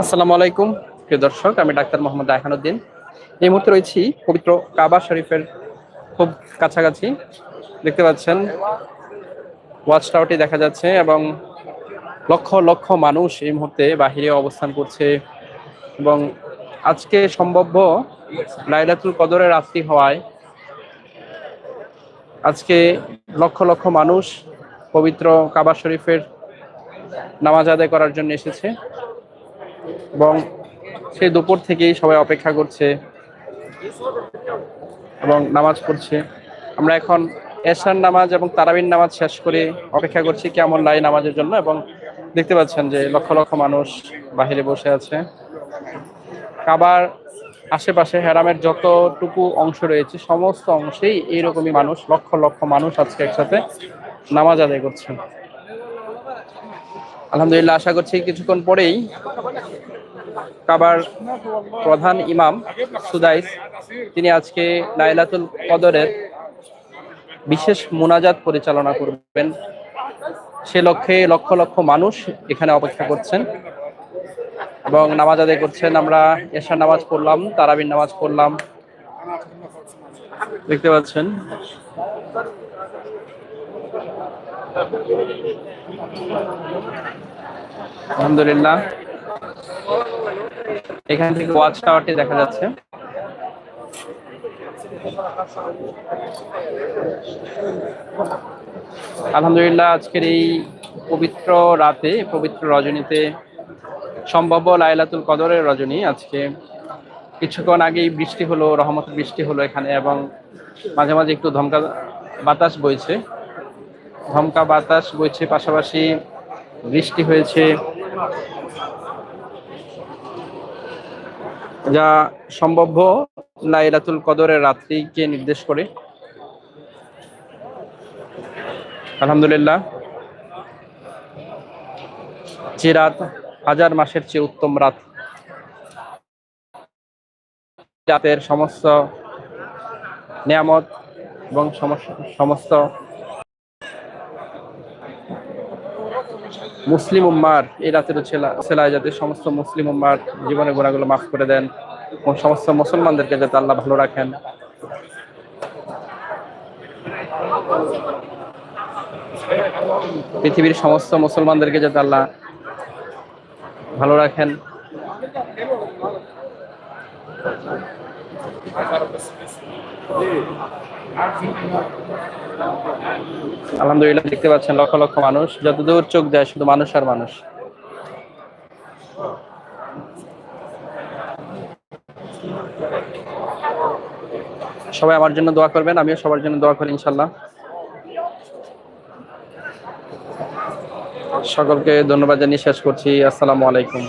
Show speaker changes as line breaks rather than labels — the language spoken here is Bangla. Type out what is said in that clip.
আসসালামু আলাইকুম, প্রিয় দর্শক, আমি ডাক্তার মোহাম্মদ রায়হানুদ্দিন এই মুহূর্তে রয়েছি পবিত্র কাবা শরীফের খুব কাছাকাছি। দেখতে পাচ্ছেন, ওয়াচ টাওয়ারটি দেখা যাচ্ছে এবং লক্ষ লক্ষ মানুষ এই মুহূর্তে বাহিরে অবস্থান করছে এবং আজকে সম্ভাব্য লাইলাতুল কদরের রাত্রি হওয়ায় আজকে লক্ষ লক্ষ মানুষ পবিত্র কাবা শরীফের নামাজ আদায় করার জন্য এসেছে। এবং সেই দুপুর থেকেই সবাই অপেক্ষা করছে এবং নামাজ পড়ছে। আমরা এখন এশার নামাজ এবং তারাবিন নামাজ শেষ করে অপেক্ষা করছি কেমন লাই নামাজের জন্য এবং দেখতে পাচ্ছেন যে লক্ষ লক্ষ মানুষ বাহিরে বসে আছে। কাবার আশেপাশে হেরামের যতটুকু অংশ রয়েছে, সমস্ত অংশেই এইরকমই মানুষ, লক্ষ লক্ষ মানুষ আজকে একসাথে নামাজ আদায় করছেন। আলহামদুলিল্লাহ, আশা করছি কিছুক্ষণ পরেই কাবার প্রধান ইমাম সুদাইস, তিনি আজকে লাইলাতুল কদরের বিশেষ মোনাজাত পরিচালনা করবেন। সে লক্ষ্যে লক্ষ লক্ষ মানুষ এখানে অপেক্ষা করছেন এবং নামাজ আদায় করছেন। আমরা এশার নামাজ পড়লাম, তারাবির নামাজ পড়লাম। দেখতে পাচ্ছেন আলহামদুলিল্লাহ। এখান থেকে ওয়াচ টাওয়ারটি দেখা যাচ্ছে। আলহামদুলিল্লাহ, আজকের এই পবিত্র রাতে, পবিত্র রজনীতে, সম্ভাব্য লাইলাতুল কদরের রজনী আজকে। কিছুক্ষণ আগেই বৃষ্টি হলো, রহমত বৃষ্টি হলো এখানে এবং মাঝে মাঝে একটু ধমকা, বাতাস বইছে। ধমকা, বাতাস বইছে, পাশাপাশি বৃষ্টি হয়েছে। যা সম্ভাব্য লাইলাতুল কদরের রাত্রিকে নির্দেশ করে। আলহামদুলিল্লাহ। যে রাত হাজার মাসের চেয়ে উত্তম রাত। রাতের সমস্ত নিয়ামত এবং সমস্ত মুসলিম উম্মার, এই রাতের ছেলায় যাতে সমস্ত মুসলিম উম্মার জীবনের গোড়াগুলো মাফ করে দেন এবং সমস্ত মুসলমানদেরকে যাতে আল্লাহ ভালো রাখেন। পৃথিবীর সমস্ত মুসলমানদেরকে যাতে আল্লাহ ভালো রাখেন। আলহামদুলিল্লাহ, দেখতে পাচ্ছেন লক্ষ লক্ষ মানুষ। যতদূর চোখ যায়, শুধু মানুষ আর মানুষ। সবাই আমার জন্য দোয়া করবেন, আমিও সবার জন্য দোয়া করি ইনশাল্লাহ সকলকে ধন্যবাদ জানিয়ে শেষ করছি। আসসালামু আলাইকুম।